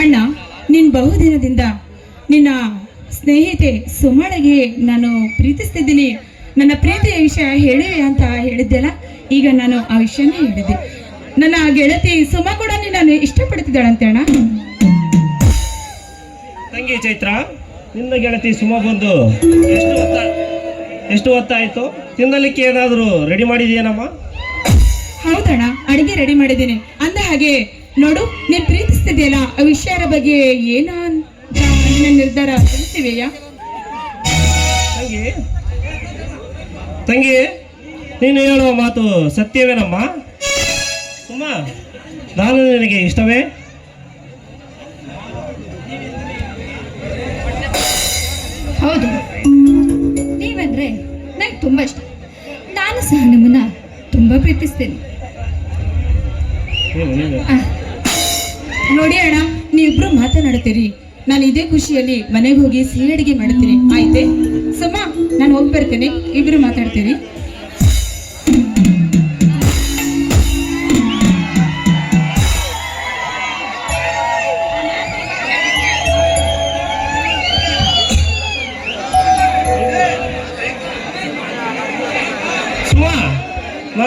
ಅಣ್ಣ ನಿನ್ನ ಬಹುದಿನದಿಂದ ನಿನ್ನ ಸ್ನೇಹಿತೆ ಸುಮಳಿಗೆ ನಾನು ಪ್ರೀತಿಸ್ತಿದ್ದೀನಿ. ನನ್ನ ಪ್ರೀತಿಯ ವಿಷಯ ಹೇಳಿವೆ ಅಂತ ಹೇಳಿದ್ದೆಲ್ಲ ಈಗ ನಾನು ಆ ವಿಷಯನೇ ಹೇಳಿದೆ ನನ್ನ ಗೆಳತಿ ಸುಮ ಕೂಡ ನಿನ್ನನ್ನು ಇಷ್ಟಪಡ್ತಿದ್ದಾಳಂತೆ ಅಣ್ಣ. ತಂಗಿ ಚೈತ್ರ ನಿನ್ನ ಗೆಳತಿ ಸುಮ ಬಂದು ಎಷ್ಟು ಹೊತ್ತ ಎಷ್ಟು ಹೊತ್ತಾಯ್ತು ತಿನ್ನಲಿಕ್ಕೆ ಏನಾದರೂ ರೆಡಿ ಮಾಡಿದೆಯೇನಮ್ಮ ಹೌದಣ್ಣ ಅಡಿಗೆ ರೆಡಿ ಮಾಡಿದ್ದೀನಿ. ಅಂದ ಹಾಗೆ ನೋಡು ನೀನ್ ಪ್ರೀತಿಸ್ತಿದ್ಯಲ್ಲ ಆ ವಿಷಯದ ಬಗ್ಗೆ ಏನ ಅಂತ ನಿನ್ನ ನಿರ್ಧಾರ ತಿಳಿಸಿವೆಯಾ ತಂಗಿ ತಂಗಿ ನೀನು ಹೇಳುವ ಮಾತು ಸತ್ಯವೇನಮ್ಮ? ಉಮ್ಮ ನಾನು ನಿನಗೆ ಇಷ್ಟವೇ? ಹೌದು. ನೀವಂದ್ರೆ ನಂಗೆ ತುಂಬ ಇಷ್ಟ. ನಾನು ಸಹ ನಿಮ್ಮನ್ನ ತುಂಬ ಪ್ರೀತಿಸ್ತೀನಿ. ನೋಡಿ ಅಣ್ಣ, ನೀವಿಬ್ರು ಮಾತನಾಡ್ತೀರಿ. ನಾನು ಇದೇ ಖುಷಿಯಲ್ಲಿ ಮನೆಗೆ ಹೋಗಿ ಸಿಹಿ ಅಡಿಗೆ ಮಾಡ್ತೀನಿ. ಆಯ್ತೆ? ಸುಮ್ಮ, ನಾನು ಹೋಗಿ ಇಬ್ರು ಮಾತಾಡ್ತೀರಿ.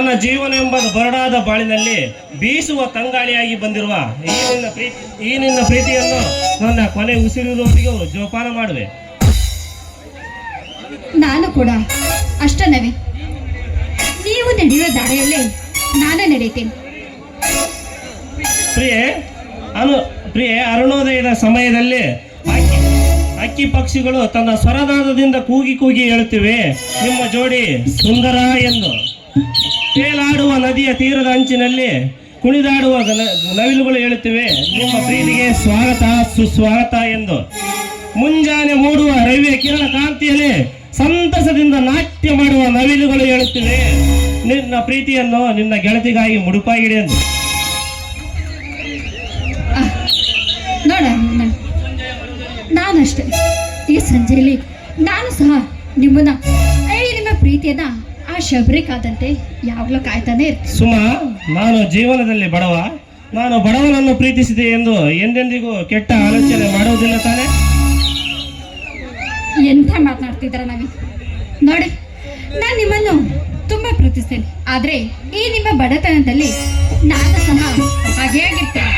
ನನ್ನ ಜೀವನ ಎಂಬ ಬರಡಾದ ಬಾಳಿನಲ್ಲಿ ಬೀಸುವ ತಂಗಾಳಿಯಾಗಿ ಬಂದಿರುವ ಈ ನಿನ್ನ ಪ್ರೀತಿ ಈ ನಿನ್ನ ಪ್ರೀತಿಯನ್ನು ನನ್ನ ಕೊನೆ ಉಸಿರಿರುವವರೆಗೂ ಜೋಪಾನ ಮಾಡುವೆ. ನಾನು ಕೂಡ ಅಷ್ಟನವೇ. ನೀವು ನಡೆಯುವ ದಾರಿಯಲ್ಲಿ ನಾನು ನಡೆಯುತ್ತೇನೆ. ಪ್ರಿಯೆ ಅನು ಪ್ರಿಯೆ ಅರುಣೋದಯದ ಸಮಯದಲ್ಲಿ ಅಕ್ಕಿ ಅಕ್ಕಿ ಪಕ್ಷಿಗಳು ತನ್ನ ಸ್ವರದಾದದಿಂದ ಕೂಗಿ ಕೂಗಿ ಹೇಳುತ್ತಿವೆ ನಿಮ್ಮ ಜೋಡಿ ಸುಂದರ ಎಂದು. ತೇಲಾಡುವ ನದಿಯ ತೀರದ ಅಂಚಿನಲ್ಲಿ ಕುಣಿದಾಡುವ ನವಿಲುಗಳು ಹೇಳುತ್ತಿವೆ. ನಿಮ್ಮ ಪ್ರೀತಿಗೆ ಸ್ವಾಗತ, ಸುಸ್ವಾಗತ ಎಂದು. ಮುಂಜಾನೆ ಮೂಡುವ ರವಿಯ ಕಿರಣ ಕಾಂತಿಯಲ್ಲಿ ಸಂತಸದಿಂದ ನಾಟ್ಯ ಮಾಡುವ ನವಿಲುಗಳು ಹೇಳುತ್ತಿವೆ. ನಿನ್ನ ಪ್ರೀತಿಯನ್ನು ನಿನ್ನ ಗೆಳತಿಗಾಗಿ ಮುಡುಪಾಗಿಡಿ ಎಂದು. ನೋಡ ನಾನು ನಾನಷ್ಟೇ. ಈ ಸಂಜೆಯಲ್ಲಿ ನಾನು ಸಹ ನಿಮ್ಮನ್ನ ನಿಮ್ಮ ಪ್ರೀತಿಯನ್ನ ಆ ಶಬರಿ ಕಾದಂತೆ ಯಾವಾಗಲೂ ಕಾಯ್ತಾನೆ ಇರ್ತೀನಿ ಸುಮ ನಾನು ಜೀವನದಲ್ಲಿ ಬಡವ. ನಾನು ಬಡವನನ್ನು ಪ್ರೀತಿಸಿದೆ ಎಂದು ಎಂದೆಂದಿಗೂ ಕೆಟ್ಟ ಆಲೋಚನೆ ಮಾಡುವುದಿಲ್ಲ ತಾನೆ? ಎಂಥ ಮಾತನಾಡ್ತಿದ್ದೀರ ನಾವಿ? ನೋಡಿ ನಾನು ನಿಮ್ಮನ್ನು ತುಂಬ ಪ್ರೀತಿಸ್ತೇನೆ. ಆದರೆ ಈ ನಿಮ್ಮ ಬಡತನದಲ್ಲಿ ನಾನು ಸಹ ಹಾಗೆ ಆಗಿರ್ತೇನೆ.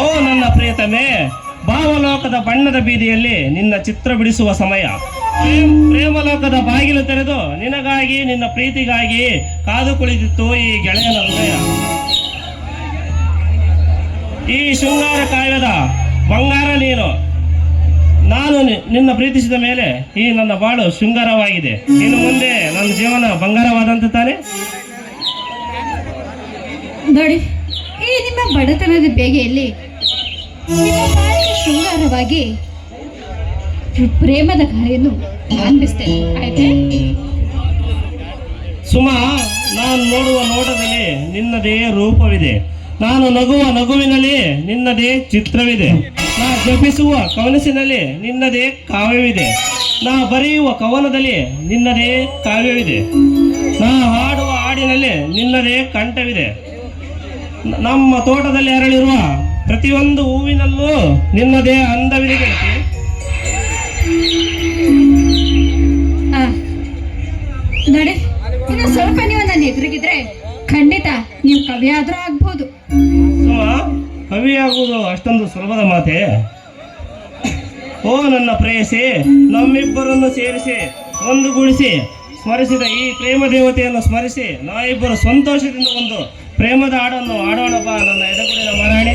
ಓ ನನ್ನ ಪ್ರಿಯತಮೆ ಭಾವಲೋಕದ ಬಣ್ಣದ ಬೀದಿಯಲ್ಲಿ ನಿನ್ನ ಚಿತ್ರ ಬಿಡಿಸುವ ಸಮಯ. ಪ್ರೇಮಲೋಕದ ಬಾಗಿಲು ತೆರೆದು ನಿನಗಾಗಿ, ನಿನ್ನ ಪ್ರೀತಿಗಾಗಿ ಕಾದು ಕುಳಿತಿತ್ತು ಈ ಗೆಳೆಯನ ಹೃದಯ. ಈ ಶೃಂಗಾರ ಕಾವ್ಯದ ಬಂಗಾರ ನೀನು. ನಾನು ನಿನ್ನ ಪ್ರೀತಿಸಿದ ಮೇಲೆ ಈ ನನ್ನ ಬಾಳು ಶೃಂಗಾರವಾಗಿದೆ. ಇನ್ನು ಮುಂದೆ ನನ್ನ ಜೀವನ ಬಂಗಾರವಾದಂತ ತಾನೆ? ನೋಡಿ, ಈ ನಿಮ್ಮ ಬಡತನದ ಬೇಗೆಯಲ್ಲಿ ಶೃಂಗಾರವಾಗಿ ಪ್ರೇಮದ ಗಾಳಿಯನ್ನು ಸುಮ, ನಾನು ನೋಡುವ ನೋಟದಲ್ಲಿ ನಿನ್ನದೇ ರೂಪವಿದೆ. ನಾನು ನಗುವ ನಗುವಿನಲ್ಲಿ ನಿನ್ನದೇ ಚಿತ್ರವಿದೆ. ನಾ ಜಪಿಸುವ ಕವನಸಿನಲ್ಲಿ ನಿನ್ನದೇ ಕಾವ್ಯವಿದೆ. ನಾ ಬರೆಯುವ ಕವನದಲ್ಲಿ ನಿನ್ನದೇ ಕಾವ್ಯವಿದೆ. ನಾ ಹಾಡುವ ಹಾಡಿನಲ್ಲಿ ನಿನ್ನದೇ ಕಂಠವಿದೆ. ನಮ್ಮ ತೋಟದಲ್ಲಿ ಅರಳಿರುವ ಪ್ರತಿಯೊಂದು ಹೂವಿನಲ್ಲೂ ನಿನ್ನದೇ ಅಂದವಿದೆ. ನೋಡಿ, ಇನ್ನು ಸ್ವಲ್ಪ ನೀವು ನನ್ನ ಎದುರಿಗಿದ್ರೆ ಖಂಡಿತ ನೀವು ಕವಿ ಆದ್ರೂ ಆಗ್ಬೋದು. ಕವಿ ಆಗುವುದು ಅಷ್ಟೊಂದು ಸುಲಭದ ಮಾತೆ. ಓ, ನನ್ನ ಪ್ರೇಯಸಿ, ನಮ್ಮಿಬ್ಬರನ್ನು ಸೇರಿಸಿ, ಒಂದುಗೂಡಿಸಿ, ಸ್ಮರಿಸಿದ ಈ ಪ್ರೇಮ ದೇವತೆಯನ್ನು ಸ್ಮರಿಸಿ, ನಾವಿಬ್ಬರು ಸಂತೋಷದಿಂದ ಒಂದು ಪ್ರೇಮದ ಹಾಡನ್ನು ಹಾಡೋಣಪ್ಪ ನನ್ನ ಎಡಗುಡಿನ ಮರಾಣಿ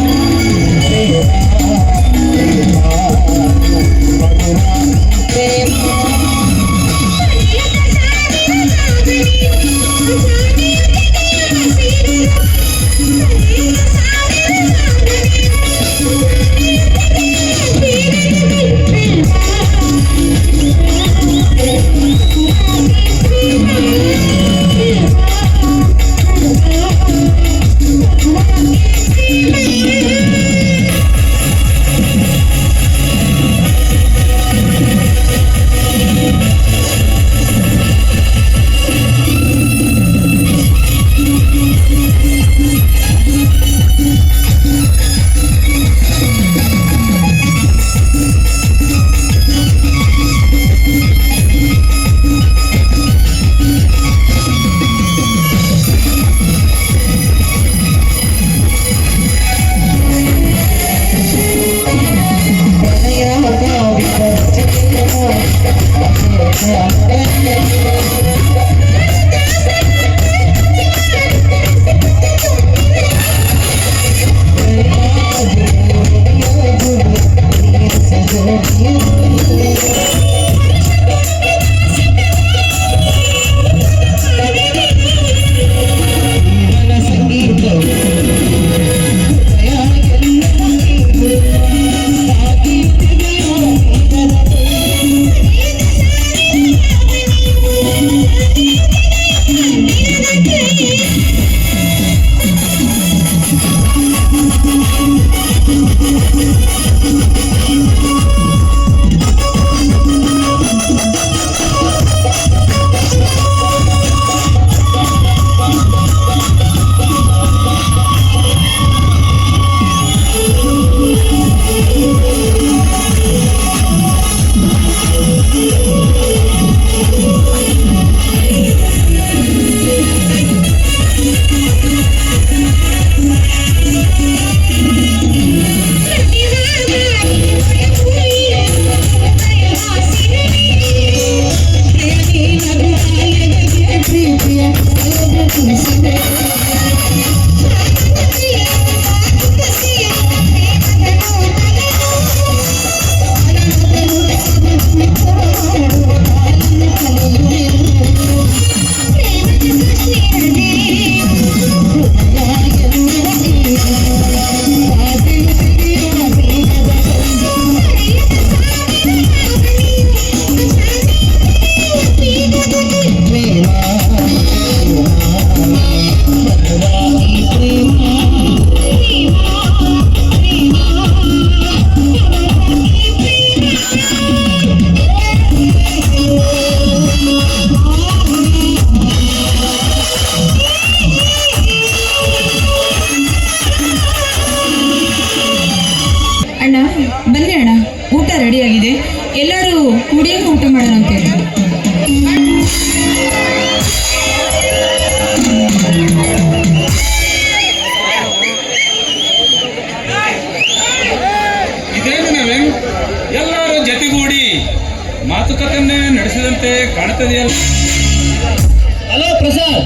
ಹಲೋ ಪ್ರಸಾದ್.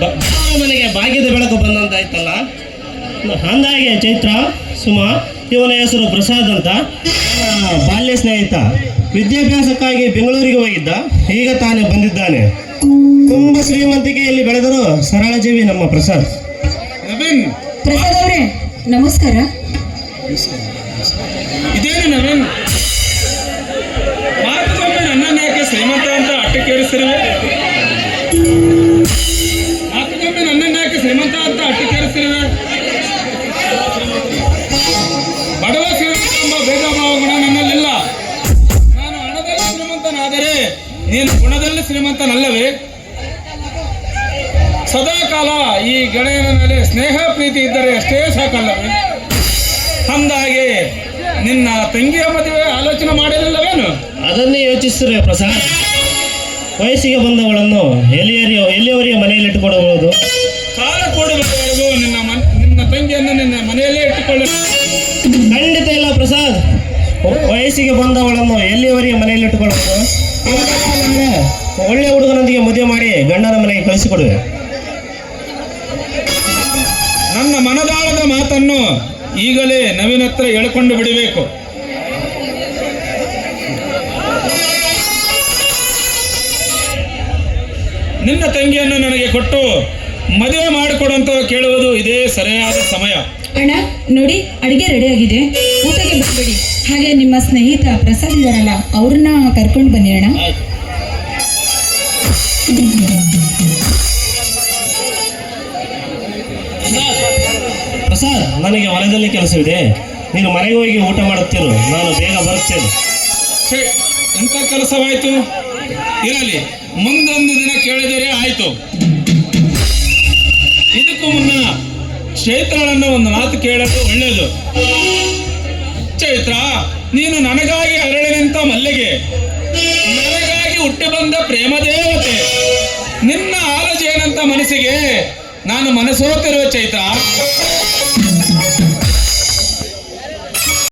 ಬ- ಮನೆಗೆ ಭಾಗ್ಯದ ಬೆಳಕು ಬಂದಂತಾಯ್ತಲ್ಲ? ಅಂದಾಗೆ ಚೈತ್ರ ಸುಮಾ ಇವನ ಹೆಸರು ಪ್ರಸಾದ್ ಅಂತ. ಬಾಲ್ಯ ಸ್ನೇಹಿತ. ವಿದ್ಯಾಭ್ಯಾಸಕ್ಕಾಗಿ ಬೆಂಗಳೂರಿಗೆ ಹೋಗಿದ್ದ. ಈಗ ತಾನೇ ಬಂದಿದ್ದಾನೆ. ತುಂಬ ಶ್ರೀಮಂತಿಕೆಯಲ್ಲಿ ಬೆಳೆದರು ಸರಳ ಜೀವಿ ನಮ್ಮ ಪ್ರಸಾದ್. ನವೀನ್. ಪ್ರಸಾದ್ ಅವರೇ ನಮಸ್ಕಾರ. ಇದೇನು ನವೀನ್? ಅಟ್ಟಕ್ಕೇರಿಸ್ತಿರುವೆ ಮಾತುಕೊಮ್ಮೆ ನನ್ನನ್ನು ಯಾಕೆ ಶ್ರೀಮಂತ ಅಂತ ಅಟ್ಟಕ್ಕೇರಿಸ್ತಿರುವೆ ಬಡವ ಶ್ರೀಮಂತ ಎಂಬ ಭೇದ ಭಾವ ಗುಣ ನನ್ನಲ್ಲಿಲ್ಲ. ನಾನು ಹಣದಲ್ಲಿ ಶ್ರೀಮಂತನಾದರೆ ನೀನು ಗುಣದಲ್ಲಿ ಶ್ರೀಮಂತನಲ್ಲವೇ? ಸದಾ ಕಾಲ ಈ ಗೆಳೆಯನ ಮೇಲೆ ಸ್ನೇಹ, ಪ್ರೀತಿ ಇದ್ದರೆ ಅಷ್ಟೇ ಸಾಕಲ್ಲವೇ? ಅಂದಾಗೆ ನಿನ್ನ ತಂಗಿಯ ಮದುವೆ ಆಲೋಚನೆ ಮಾಡಿರಲಿಲ್ಲವೇನು? ಅದನ್ನೇ ಯೋಚಿಸ್ತಾರೆ ಪ್ರಸಾದ್? ವಯಸ್ಸಿಗೆ ಬಂದವಳನ್ನು ಎಲ್ಲಿಯರಿಯ ಎಲ್ಲಿಯವರಿಗೆ ಮನೆಯಲ್ಲಿ ಇಟ್ಟುಕೊಡಬಹುದು ಕಾಲ ಕೂಡುವವರೆಗೂ ನಿನ್ನ ನಿನ್ನ ತಂಗಿಯನ್ನು ನಿನ್ನ ಮನೆಯಲ್ಲೇ ಇಟ್ಟುಕೊಳ್ಳ. ಖಂಡಿತ ಇಲ್ಲ ಪ್ರಸಾದ್. ವಯಸ್ಸಿಗೆ ಬಂದವಳನ್ನು ಎಲ್ಲಿಯವರಿಗೆ ಮನೆಯಲ್ಲಿ ಇಟ್ಟುಕೊಳ್ಳುವುದು ಇವತ್ತಲ್ಲ, ಒಳ್ಳೆ ಹುಡುಗನೊಂದಿಗೆ ಮದುವೆ ಮಾಡಿ ಗಂಡನ ಮನೆಗೆ ಕಳಿಸಿಕೊಡುವೆ. ನನ್ನ ಮನದಾಳದ ಮಾತನ್ನು ಈಗಲೇ ನವಿನತ್ರ ಎಳ್ಕೊಂಡು ಬಿಡಬೇಕು. ನಿನ್ನ ತಂಗಿಯನ್ನು ನನಗೆ ಕೊಟ್ಟು ಮದುವೆ ಮಾಡಿಕೊಡಂತ ಕೇಳುವುದು ಇದೇ ಸರಿಯಾದ ಸಮಯ. ಅಣ್ಣ ನೋಡಿ ಅಡಿಗೆ ರೆಡಿ ಆಗಿದೆ ಊಟಕ್ಕೆ ಬಂದ್ಬಿಡಿ. ಹಾಗೆ ನಿಮ್ಮ ಸ್ನೇಹಿತ ಪ್ರಸಾದ್ ಇದಾರಲ್ಲ ಅವ್ರನ್ನ ಕರ್ಕೊಂಡು ಬನ್ನಿ ಅಣ್ಣ. ಪ್ರಸಾದ್ ನನಗೆ ಹೊಲದಲ್ಲಿ ಇದೆ ನೀನು ಮನೆಗೆ ಹೋಗಿ ಊಟ ಮಾಡುತ್ತಿರು. ನಾನು ಬೇಗ ಬರುತ್ತೇನೆ. ಛೇ, ಎಂಥ ಕೆಲಸವಾಯಿತು? ಇರಲಿ. ಮುಂದೊಂದು ದಿನ ಕೇಳಿದರೆ ಆಯಿತು. ಇದಕ್ಕೂ ಮುನ್ನ ಕ್ಷೇತ್ರಗಳನ್ನ ಒಂದು ಮಾತು ಕೇಳೋದು ಒಳ್ಳೆಯದು ಚೈತ್ರ, ನೀನು ನನಗಾಗಿ ಅರಳಿ ನಿಂತ ಮಲ್ಲಿಗೆ. ನನಗಾಗಿ ಹುಟ್ಟಿ ಬಂದ ಪ್ರೇಮ ದೇವತೆ. ನಿನ್ನ ಆಲೋಚನೆಯಂತ ಮನಸ್ಸಿಗೆ ನಾನು ಮನಸೋತಿರುವ ಚೈತ್ರ.